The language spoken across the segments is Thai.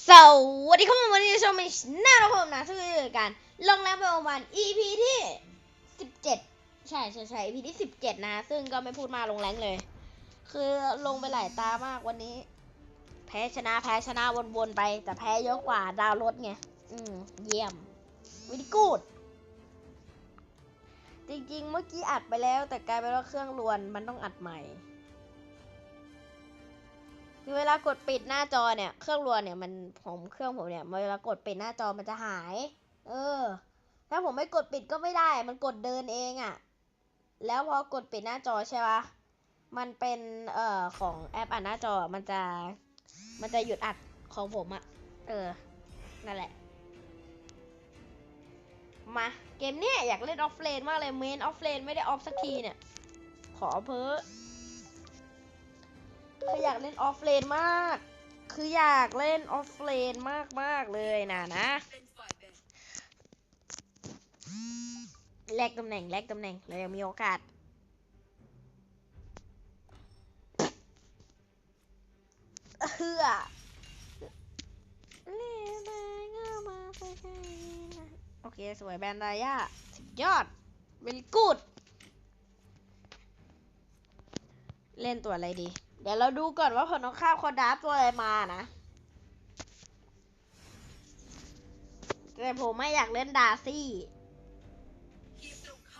สวัสดีครับผมวันนี้ชมมิชหน้าเราผมนะชื่อกันลงแล้วประมาณ EP ที่สิบเจ็ดใช่ใช่ใช่ EP ที่สิบเจ็ดนะ ซึ่งก็ไม่พูดมาลงแรงเลย คือลงไปหลายตามากวันนี้ แพ้ชนะแพ้ชนะวนๆไป แต่แพ้เยอะกว่าดาวรถไง อืม เยี่ยมวิดีกูด จริงๆ เมื่อกี้อัดไปแล้ว แต่กลายเป็นว่าเครื่องรวนมันต้องอัดใหม่ คือเวลากดปิดหน้าจอเนี่ย เครื่องรวนเนี่ยมันผมเครื่องผมเนี่ยเวลากดปิดหน้าจอมันจะหาย เออ ถ้าผมไม่กดปิดก็ไม่ได้ มันกดเดินเองอะ่ะ แล้วพอกดปิดหน้าจอใช่ปะมันเป็นเอ่อของแอปอ่านหน้าจอมันจะ มันจะหยุดอัดของผมอะ่ะ เออ นั่นแหละ มาเกมเนี้ยอยากเล่นออฟเลนมากเลยเมนออฟเลนไม่ได้ออฟสักทีเนี่ย ขอเพ้อ คืออยากเล่นออฟเลนมาก คืออยากเล่นออฟเลนมากมากเลยนะนะแลกตำแหน่งแลกตำแหน่งเรายังมีโอกาสเฮือเล่นได้ง่ามาใกลโอเค สวยแบนดายาสุดยอดเวลกูด เล่นตัวอะไรดี เดี๋ยวเราดูก่อนว่าผลของข้าวเขาดับตัวอะไรมานะ แต่ผมไม่อยากเล่นดาซี่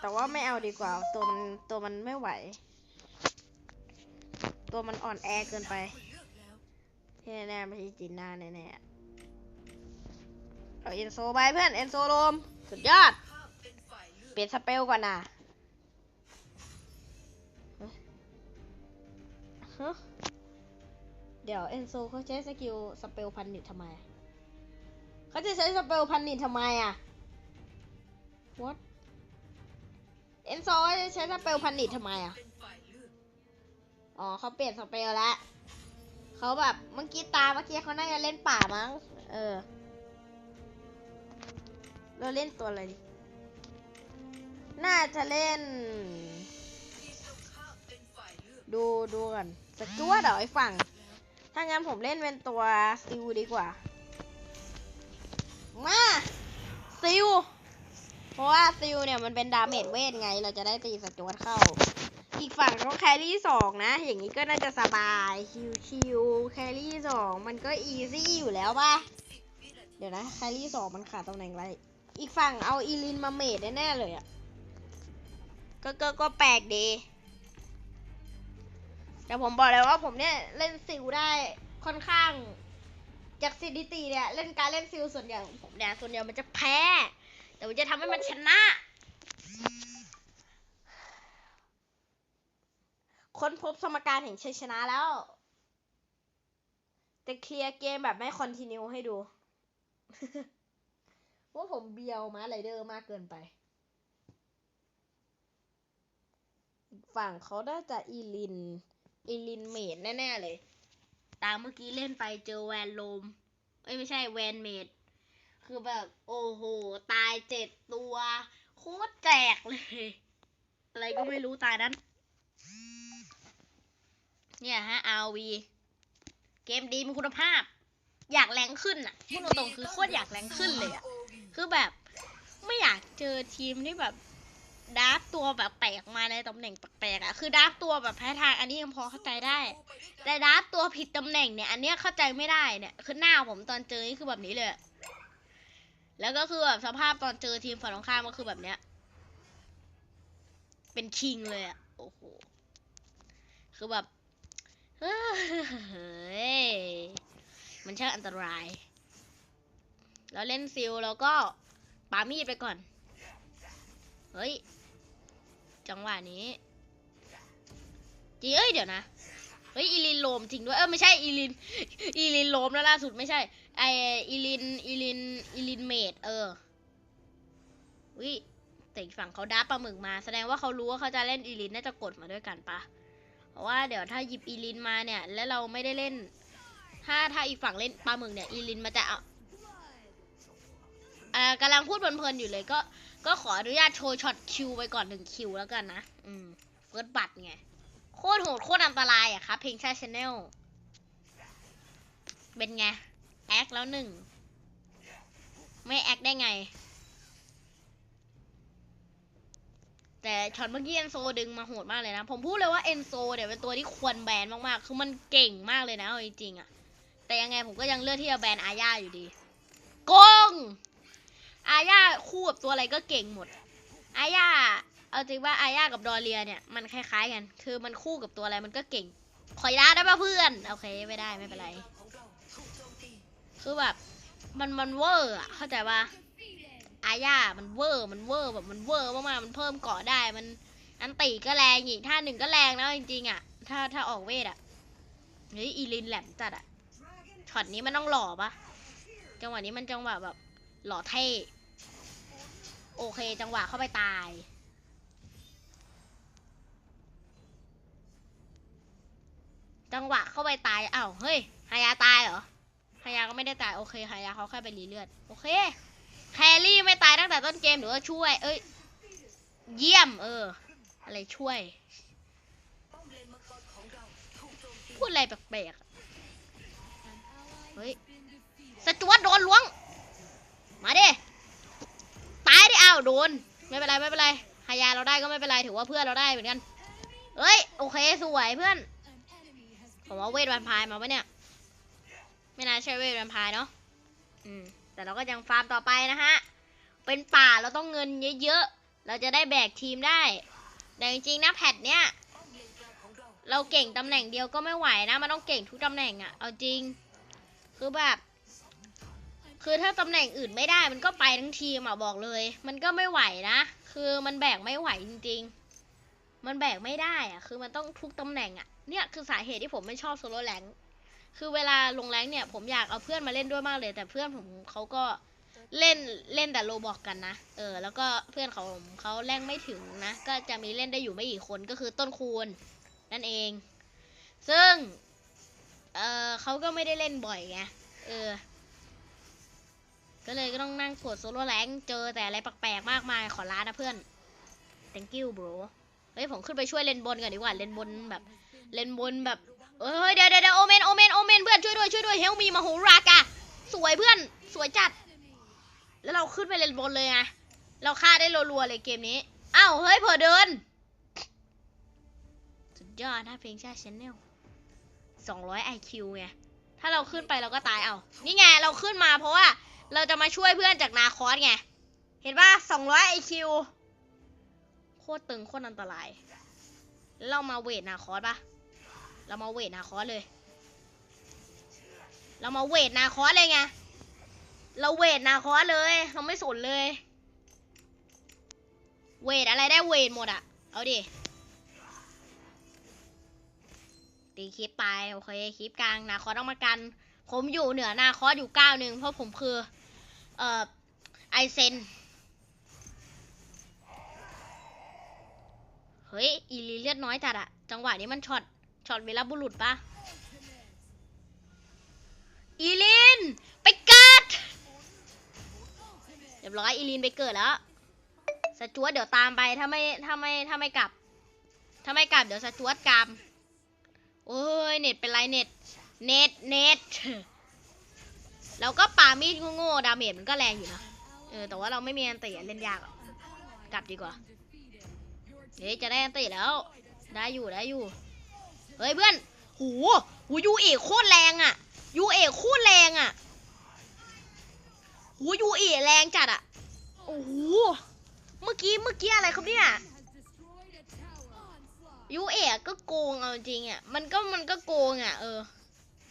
แต่ว่าไม่เอาดีกว่า ตัวมันตัวมันไม่ไหว ตัวมันอ่อนแอเกินไปที่แน่ๆไม่ใช่จีน่าแน่ๆเอาเอนโซไปเพื่อน เอนโซโลม สุดยอด เปลี่ยนสเปลก่อนนะ เดี๋ยวเอนโซเขาใช้สกิลสเปลพันนิดทำไม เขาจะใช้สเปลพันนิดทำไมอะ what เอนโซจะใช้สเปลพันนิดทำไมอะ อ๋อเขาเปลี่ยนสเปลแล้วเขาแบบเมื่อกี้ตาเมื่อกี้เขาน่าจะเล่นป่ามั้ง เออ เราเล่นตัวอะไรดีน่าจะเล่น ดูดูก่อนสจวดเหรอไอ้ฝั่ง ถ้างั้นผมเล่นเป็นตัวซิลดีกว่า มาซิลเพราะว่าซิลเนี่ยมันเป็นดาเมจเวทไง เราจะได้ตีสจวดเข้า อีกฝั่งก็แครี่สองนะ อย่างนี้ก็น่าจะสบายชิวๆแครี่สองมันก็อีซี่อยู่แล้วป่ะ เดี๋ยวนะแครี่สองมันขาดตำแหน่งอะไร อีกฝั่งเอาอีลินมาเมดแน่ๆเลยอะก็ก็ก็แปลกดี แต่ผมบอกเลยว่าผมเนี่ยเล่นซิลได้ค่อนข้าง จากสถิติเนี่ยเล่นการเล่นซิลส่วนใหญ่ของผมเนี่ยส่วนใหญ่มันจะแพ้ แต่ผมจะทำให้มันชนะ ค้นพบสมการแห่งชัยชนะแล้วแต่เคลียร์เกมแบบไม่คอนติเนียให้ดูว่าผมเบียวมาไรเดอร์มากเกินไป ฝั่งเขาน่าจะอีลิน อีลินเมดแน่ๆเลย ตามเมื่อกี้เล่นไปเจอแวนโลม เอ้ยไม่ใช่แวนเมด คือแบบโอ้โห ตายเจ็ดตัว โคตรแจกเลย อะไรก็ไม่รู้ตายนั้น เนี่ยฮะ RV เกมดีมีคุณภาพ อยากแรงขึ้นอะพูดตรงๆคือโคตรอยากแรงขึ้นเลยอะ คือแบบไม่อยากเจอทีมที่แบบ ดาร์ฟตัวแบบแปลกมาในตำแหน่งแปลกๆอะคือดาร์ฟตัวแบบแพ้ทางอันนี้ยังพอเข้าใจได้ แต่ดาร์ฟตัวผิดตำแหน่งเนี่ย อันเนี้ยเข้าใจไม่ได้เนี่ยคือหน้าผมตอนเจอนี่คือแบบนี้เลย แล้วก็คือแบบสภาพตอนเจอทีมฝั่งตรงข้ามก็คือแบบเนี้ย เป็นคิงเลยอะโอ้โหคือแบบเฮ้ยมันช่างอันตรายแล้วเล่นซิลแล้วก็ปามีดไปก่อน เฮ้ย จังหวะนี้จริงเอ้ยเดี๋ยวนะ เฮ้ยอีลินโลมจริงด้วย เออไม่ใช่อีลิน อีลินโลมแล้วล่าสุดไม่ใช่ ไออีลิน อีลิน อีลินเมดเออ วิแต่อีกฝั่งเขาดับปลาหมึกมา แสดงว่าเขารู้ว่าเขาจะเล่นอีลินน่าจะกดมาด้วยกันปะเพราะว่าเดี๋ยวถ้าหยิบอีลินมาเนี่ย แล้วเราไม่ได้เล่น ถ้าถ้าอีกฝั่งเล่นปลาหมึกเนี่ย อีลินมันจะเอาอ่ากำลังพูดเพลินๆอยู่เลยก็ ก็ขออนุญาตโชว์ช็อตคิวไปก่อนหนึ่งคิวแล้วกันนะ อืม เฟิร์สบัตไง โคตรโหดโคตรอันตรายอะครับ เพลงชาชแนล เป็นไง แอคแล้วหนึ่ง ไม่แอคได้ไง แต่ช็อตเมื่อกี้เอนโซดึงมาโหดมากเลยนะ ผมพูดเลยว่าเอนโซเนี่ยเป็นตัวที่ควรแบนมากๆ คือมันเก่งมากเลยนะจริงๆอะแต่ยังไงผมก็ยังเลือกที่จะแบนอาญาอยู่ดีโกง อาญาคู่กับตัวอะไรก็เก่งหมด อาญาเอาจริงว่าอาญากับดอเรียเนี่ยมันคล้ายๆกัน คือมันคู่กับตัวอะไรมันก็เก่ง ขอยาได้ป่ะเพื่อน โอเคไม่ได้ไม่เป็นไร คือแบบมันมันเวอร์อะเข้าใจป่ะอาญามันเวอร์ มันเวอร์แบบมันเวอร์มากๆมันเพิ่มเกาะได้ มันอันตีก็แรงอีกท่าหนึ่งก็แรงนะจริงๆอะถ้าถ้าออกเวทอะเฮ้ยอีลินแหลมจัดอะช็อตนี้มันต้องหล่อปะจังหวะนี้มันจังหวะแบบหล่อเท่ โอเค จังหวะเข้าไปตาย จังหวะเข้าไปตายอ้าวเฮ้ยฮายาตายเหรอฮายาก็ไม่ได้ตายโอเคฮายาเขาแค่ไปรีเลือดโอเคแครี่ไม่ตายตั้งแต่ต้นเกมหรือว่าช่วย เอ้ย เยี่ยม เออ อะไรช่วย พูดอะไรแปลกๆเฮ้ย สจวตโดนล้วง มาดิตายดิอ้าวโดน ไม่เป็นไรไม่เป็นไรฮายาเราได้ก็ไม่เป็นไรถือว่าเพื่อนเราได้เหมือนกันเฮ้ยโอเคสวยเพื่อนผมว่าเวทแวมพร์มาปะเนี่ย ไม่น่าใช่เวทแวมพร์เนาะอืมแต่เราก็ยังฟาร์มต่อไปนะฮะ เป็นป่าเราต้องเงินเยอะๆ เราจะได้แบกทีมได้ แต่จริงๆนะแพทเนี้ยเราเก่งตำแหน่งเดียวก็ไม่ไหวนะ มันต้องเก่งทุกตำแหน่งอะเอาจริง คือแบบ คือถ้าตำแหน่งอื่นไม่ได้มันก็ไปทั้งทีมอะบอกเลย มันก็ไม่ไหวนะ คือมันแบกไม่ไหวจริง ๆ มันแบกไม่ได้อะ คือมันต้องทุกตำแหน่งอะ เนี่ยคือสาเหตุที่ผมไม่ชอบโซโล่แรงคือเวลาลงแรงเนี่ย ผมอยากเอาเพื่อนมาเล่นด้วยมากเลย แต่เพื่อนผมเขาก็เล่นเล่นแต่โลบอกกันนะ เออ แล้วก็เพื่อนเขาเขาแรงไม่ถึงนะ ก็จะมีเล่นได้อยู่ไม่กี่คนก็คือต้นคูณนั่นเอง ซึ่ง เออเขาก็ไม่ได้เล่นบ่อยไง เออ ก็เลยก็ต้องนั่งกดโซโล่แรงเจอแต่อะไรแปลกๆมากมายขอร้านนะเพื่อน thank you bro เฮ้ยผมขึ้นไปช่วยเลนบนก่อนดีกว่าเลนบนแบบเลนบนแบบเอ้ยเดี๋ยวเดี๋ยวเดี๋ยวโอเมนโอเมนโอเมนเพื่อนช่วยด้วยช่วยด้วยเฮลมีมาโหรากะสวยเพื่อนสวยจัด แล้วเราขึ้นไปเลนบนเลยไงเราฆ่าได้รัวๆเลยเกมนี้อ้าวเฮ้ยเผอเดินสุดยอดนะเพลงชาชแนลสองร้อยไอคิวไงถ้าเราขึ้นไปเราก็ตายเอานี่ไงเราขึ้นมาเพราะว่า เราจะมาช่วยเพื่อนจากนาคอสไง เห็นป่ะสองร้อยไอคิวโคตรตึงโคตรอันตราย เรามาเวทนาคอสปะเรามาเวทนาคอสเลย เรามาเวทนาคอสเลยไง เราเวทนาคอสเลย เราไม่สนเลย เวทอะไรได้เวทหมดอะเอาดิตีคลิปไปโอเคคลิปกลางนาคอสต้องมากัน ผมอยู่เหนือนาคอสอยู่ก้าวหนึ่งเพราะผมคือ เอ่อไอเซนเฮ้ย อีลีเลือดน้อยจัดอะจังหวะนี้มันช็อต ช็อตเวลาบุรุษปะอีลิน ไปเกิด เรียบร้อย อีลินไปเกิดแล้ว สจวตเดี๋ยวตามไป ถ้าไม่ ถ้าไม่ ถ้าไม่กลับ ถ้าไม่กลับ เดี๋ยวสจวตกรรมโอ้ย เน็ตเป็นไรเน็ต เน็ต เน็ต เราก็ปามีดโง่ๆดาเมจมันก็แรงอยู่นะ เออ แต่ว่าเราไม่มีอันตีเล่นยากอะกลับดีกว่า เฮ้ย จะได้อันติแล้ว ได้อยู่ได้อยู่ เฮ้ยเพื่อน หูหูยูเอกโคตรแรงอะ ยูเอกโคตรแรงอะ หูยูเอกแรงจัดอะ โอ้โห เมื่อกี้เมื่อกี้อะไรครับเนี่ยยูเอกก็โกงเอาจริงอะ มันก็มันก็โกงอะ เออ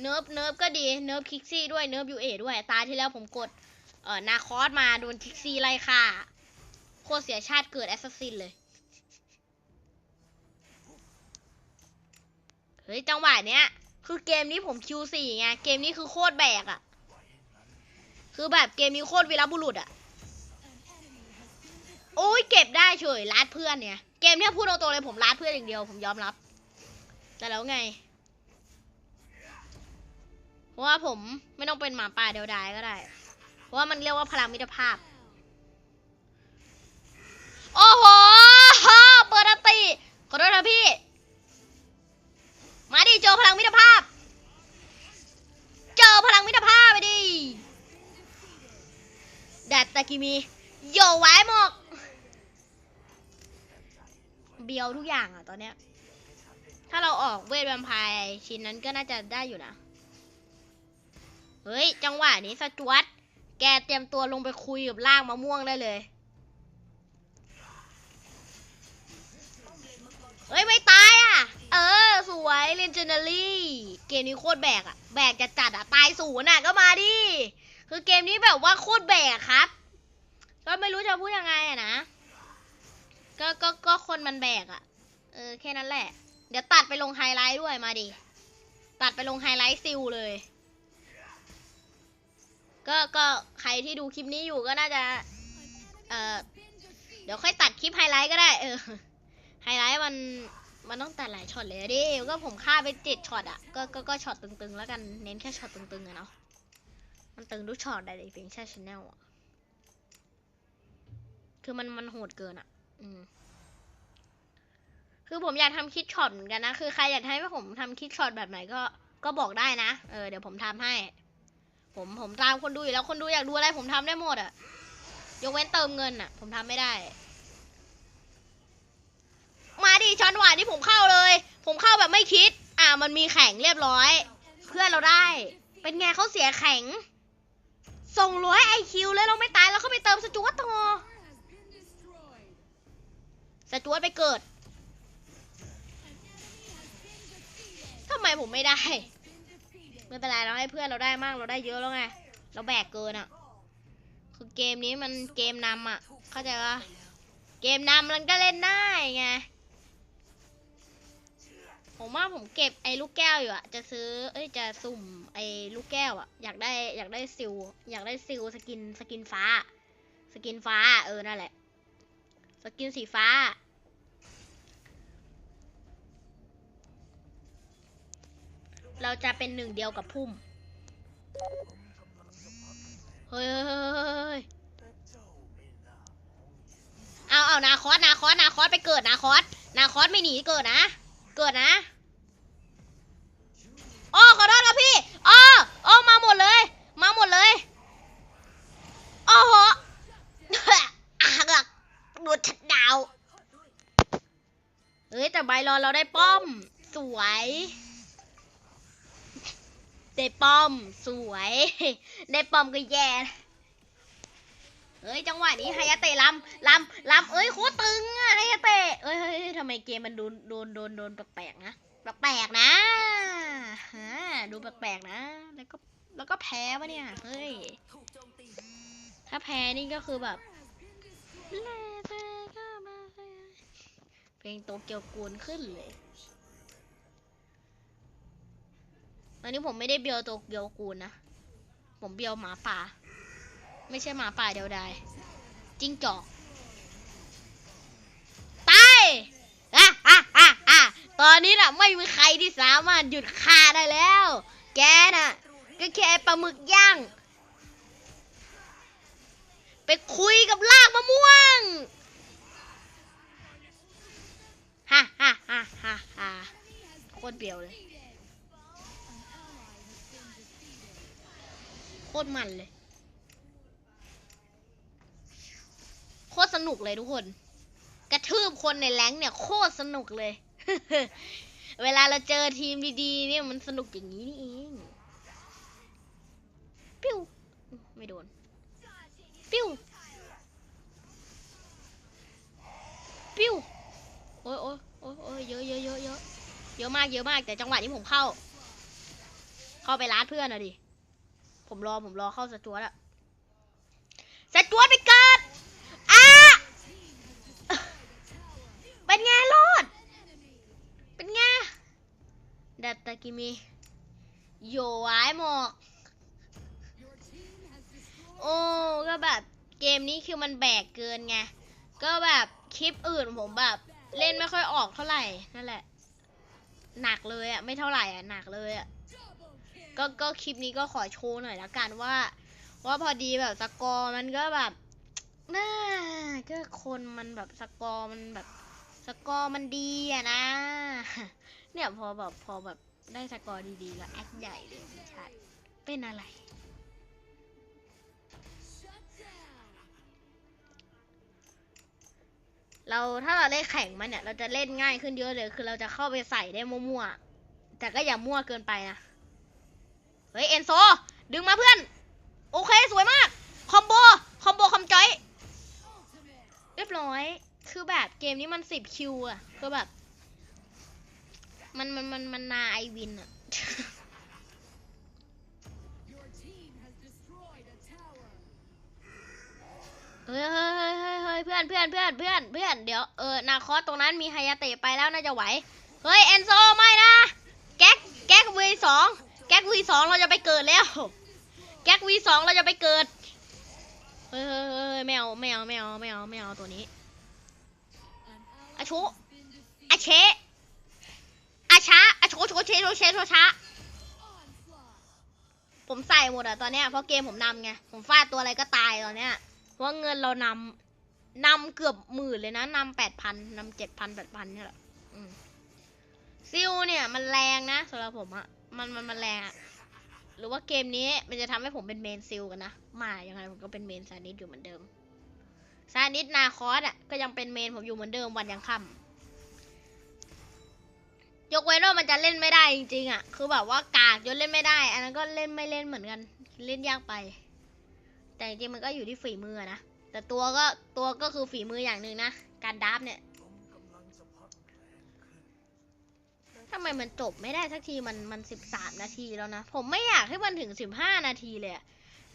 เนิร์ฟเนิร์ฟก็ดีเนิร์ฟคิกซี่ด้วยเนิร์ฟยูเอด้วย ตาที่แล้วผมกดเอ่อนาคอสมาโดนคิกซี่ไล่ฆ่าโคตรเสียชาติเกิดแอสซัสซินเลย เฮ้ย จังหวะเนี้ย คือเกมนี้ผม Q4 ไง เกมนี้คือโคตรแบกอะคือแบบเกมนี้โคตรวีรบุรุษอะโอ้ยเก็บได้เฉยลัดเพื่อนเนี่ย เกมเนี้ยพูดตรงๆเลยผมลัดเพื่อนอย่างเดียวผมยอมรับ แต่แล้วไง เพราะว่าผมไม่ต้องเป็นหมาป่าเดียวดายก็ได้ เพราะว่ามันเรียกว่าพลังมิตรภาพ โอ้โหเปิดอติขอโทษนะพี่ มาดิเจอพลังมิตรภาพ เจอพลังมิตรภาพไปดิตากิมีโยไว้หมก เบียวทุกอย่างอะตอนเนี้ย ถ้าเราออกเวทแวมไพร์ชิ้นนั้นก็น่าจะได้อยู่นะ เฮ้ย จังหวะนี้สจวตแกเตรียมตัวลงไปคุยกับล่างมะม่วงได้เลย เฮ้ย ไม่ตายอะ เออ สวยเลนเจน a รี่เกมนี้โคตรแบกอะ แบกจะจัดอะ ตายศูนย์อะ ก็มาดิ คือเกมนี้แบบว่าโคตรแบกครับ ก็ไม่รู้จะพูดยังไงอะนะ ก็ก็ก็คนมันแบกอะ เออ แค่นั้นแหละ เดี๋ยวตัดไปลงไฮไลท์ด้วยมาดิ ตัดไปลงไฮไลท์ซิลเลย ก็ก็ใครที่ดูคลิปนี้อยู่ก็น่าจะ เออเดี๋ยวค่อยตัดคลิปไฮไลท์ก็ได้ เออ ไฮไลท์มันมันต้องตัดหลายช็อตเลยดิ ก็ผมฆ่าไปเจ็ดช็อตอะ ก็ก็ก็ช็อตตึงๆ แล้วกัน เน้นแค่ช็อตตึงๆอะเนาะ มันตึงทุกช็อตได้เลยเพียงแค่ชแนลอะ คือมันมันโหดเกินอะ อืมคือผมอยากทำคลิปช็อตเหมือนกันนะ คือใครอยากให้ผมทำคลิปช็อตแบบไหนก็ ก็บอกได้นะ เออ เดี๋ยวผมทำให้ ผมผมตามคนดูอยู่แล้วคนดูอยากดูอะไรผมทำได้หมดอะยกเว้นเติมเงินอะผมทำไม่ได้ มาดิช้อนหวานที่ผมเข้าเลย ผมเข้าแบบไม่คิด อ่ามันมีแข่งเรียบร้อย เพื่อนเราได้ เป็นไงเขาเสียแข่งส่งร้อยไอคิวเลยเราไม่ตายแล้วเขาไปเติมสจวตต่อสจวตไปเกิดทำไมผมไม่ได้ ไม่เป็นไรเราให้เพื่อนเราได้มากเราได้เยอะแล้วไง เราแบกเกินอะ คือเกมนี้มันเกมนำอะ เข้าใจปะเกมนำมันก็เล่นได้ไง ผมว่าผมเก็บไอ้ลูกแก้วอยู่อะจะซื้อ เอ้ย จะสุ่มไอ้ลูกแก้วอะอยากได้อยากได้ซิลอยากได้ซิลสกินสกินฟ้า สกินฟ้า เออ นั่นแหละ สกินสีฟ้า เราจะเป็นหนึ่งเดียวกับพุ่มเฮ้ยเฮ้ยเอาเอานาคอสนาคอสนาคอสไปเกิดนาคอสนาคอสไม่หนีเกิดนะ เกิดนะอ้อขอโทษครับพี่อ้ออ้อมาหมดเลย มาหมดเลยโอ้โหอางอดูชัดดาว เฮ้ยแต่ใบรอเราได้ป้อม สวย ได้ป้อมสวย ได้ป้อมก็แย่เฮ้ยจังหวะนี้ไฮยาเตะลำลำลำเอ้ยโคตรตึงอะไฮยาเตะเฮ้ยเฮ้ยทำไมเกมมันโดนโดนโดนโดนแปลกๆนะแปลกๆนะฮะดูแปลกๆนะ แล้วก็แล้วก็แพ้วะเนี่ยเฮ้ยถ้าแพ้นี่ก็คือแบบเพลงโตเกียวกวนขึ้นเลย ต อนนี้ผมไม่ได้เบียวโตเกียวกูนนะ ผมเบียวหมาป่า ไม่ใช่หมาป่าเดียวดายจิ้งจอกตายอะอะอะอะตอนนี้น่ะไม่มีใครที่สามารถหยุดข้าได้แล้ว แกน่ะ ก็แค่ปลาหมึกย่าง ไปคุยกับลากมะม่วงฮ่าฮ่าฮ่าฮ่าฮ่าโคตรเบียวเลย โค ตรมันเลย โคตรสนุกเลยทุกคน กระทืบคนในแรงเนี่ย โคตรสนุกเลย เวลาเราเจอทีมดีๆ เนี่ยมันสนุกอย่างนี้นี่เองปิ้วไม่โดน ปิ้วปิ้วโอ้ยโอ้ยโอ้ยโอ้ยเยอะเยอะเยอะเยอะเยอะมากเยอะมากแต่จังหวะนี้ผมเข้า เข้าไปร้านเพื่อนอะดิ ผมรอผมรอเข้าสจวตอะสจวตไปเกิดอะเป็นไงรอด เป็นไงดัตตากิมิโยไว้หมอกโอ้ก็แบบเกมนี้คือมันแบกเกินไง ก็แบบคลิปอื่นผมแบบ เล่นไม่ค่อยออกเท่าไหร่นั่นแหละ หนักเลยอะไม่เท่าไหร่อะหนักเลยอะ ก็ก็คลิปนี้ก็ขอโชว์หน่อยละกันว่า ว่าพอดีแบบสกอร์มันก็แบบน่าก็คนมันแบบสกอร์มันแบบสกอร์มันดีอะนะ เนี่ยพอแบบพอแบบได้สกอร์ดีๆแล้วแอคใหญ่เลยพี่ชายเป็นอะไร เราถ้าเราได้แข่งมันเนี่ย เราจะเล่นง่ายขึ้นเยอะเลย คือเราจะเข้าไปใส่ได้มั่วๆ แต่ก็อย่ามั่วเกินไปนะ ฮ้ยเอนโซ ดึงมาเพื่อน โอเคสวยมาก คอมโบ คอมโบ คอมจอย เรียบร้อย คือแบบเกมนี้มันสิบคิวอะคือแบบ มันมันมันมันนาไอวินอะเฮ้ยเฮ้ยเฮ้ยเฮ้ยเฮ้ยเพื่อนเพื่อนเพื่อนเพื่อนเพื่อนเดี๋ยวเออนาคอสตรงนั้นมีไฮยาเตะไปแล้วน่าจะไหว เฮ้ยเอนโซไม่นะ แก๊กแก๊กวีสอง แก๊กวีสองเราจะไปเกิดแล้ว แก๊กวีสองเราจะไปเกิดเฮ้ยเฮ้ยเฮ้ยไม่เอาไม่เอาไม่เอาไม่เอาไม่เอาตัวนี้อาชุอาเชอาช้าอาโชโชเชโชเชโชช้าผมใส่หมดอะตอนเนี้ยเพราะเกมผมนำไง ผมฟาดตัวอะไรก็ตายตอนเนี้ย เพราะเงินเรานำนำเกือบหมื่นเลยนะนำแปดพันนำเจ็ดพันแปดพันเนี่ยแหละซิลเนี่ยมันแรงนะสำหรับผมอะ มันมันมันแรงอะหรือว่าเกมนี้มันจะทำให้ผมเป็นเมนซิลกันนะมายังไงผมก็เป็นเมนซานิสอยู่เหมือนเดิมซานิสนาคอสอะก็ยังเป็นเมนผมอยู่เหมือนเดิมวันยังค่ำยกเว้นว่ามันจะเล่นไม่ได้จริงๆอะ คือแบบว่ากากจนเล่นไม่ได้ อันนั้นก็เล่นไม่เล่นเหมือนกัน เล่นยากไป แต่จริงๆมันก็อยู่ที่ฝีมือนะแต่ตัวก็ตัวก็คือฝีมืออย่างหนึ่งนะการดับเนี่ยำไมมันจบไม่ได้สักทีมันมันสิบสามนาทีแล้วนะ ผมไม่อยากให้มันถึงสิบห้านาทีเลย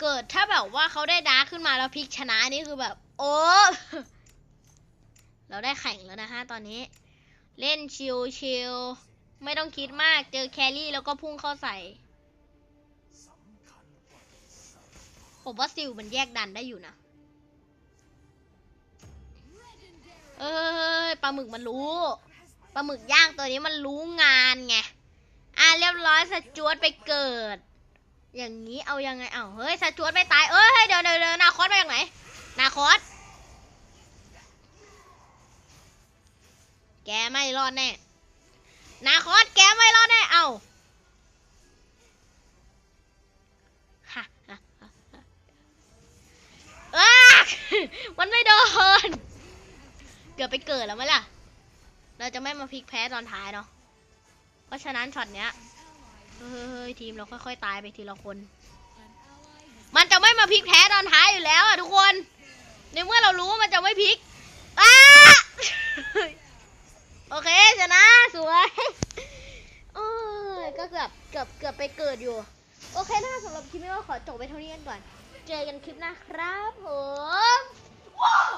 เกิดถ้าแบบว่าเขาได้ดาร์ขึ้นมาแล้วพลิกชนะนี่คือแบบ โอ้เราได้แข่งแล้วนะฮะตอนนี้ เล่นชิลชิลไม่ต้องคิดมากเจอแครี่แล้วก็พุ่งเข้าใส่ผมว่าซิลมันแยกดันได้อยู่นะ เอ้ยปลาหมึกมันรู้ ปลาหมึกย่างตัวนี้มันรู้งานไง อะเรียบร้อยสจวตไปเกิด อย่างนี้เอายังไง เอ้าเฮ้ยสจวตไม่ตาย เอ้ยเดี๋ยวเดี๋ยวเดี๋ยวนาคอสมาจากไหน นาคอสแกไม่รอดแน่ นาคอสแกไม่รอดแน่ เอ้าฮะฮะฮะฮะอ้ามันไม่โดน เกือบไปเกิดแล้วไหมล่ะ เราจะไม่มาพลิกแพ้ตอนท้ายเนาะ เพราะฉะนั้นช็อตเนี้ย เฮ้ยทีมเราค่อยๆตายไปทีละคน มันจะไม่มาพลิกแพ้ตอนท้ายอยู่แล้วอะทุกคน ในเมื่อเรารู้ว่ามันจะไม่พลิกอ้าโอเคชนะสวยโอ้ยก็เกือบเกือบเกือบไปเกิดอยู่ โอเคนะสำหรับคลิปนี้ก็ขอจบไปเท่านี้กันก่อน เจอกันคลิปหน้าครับผมว้าว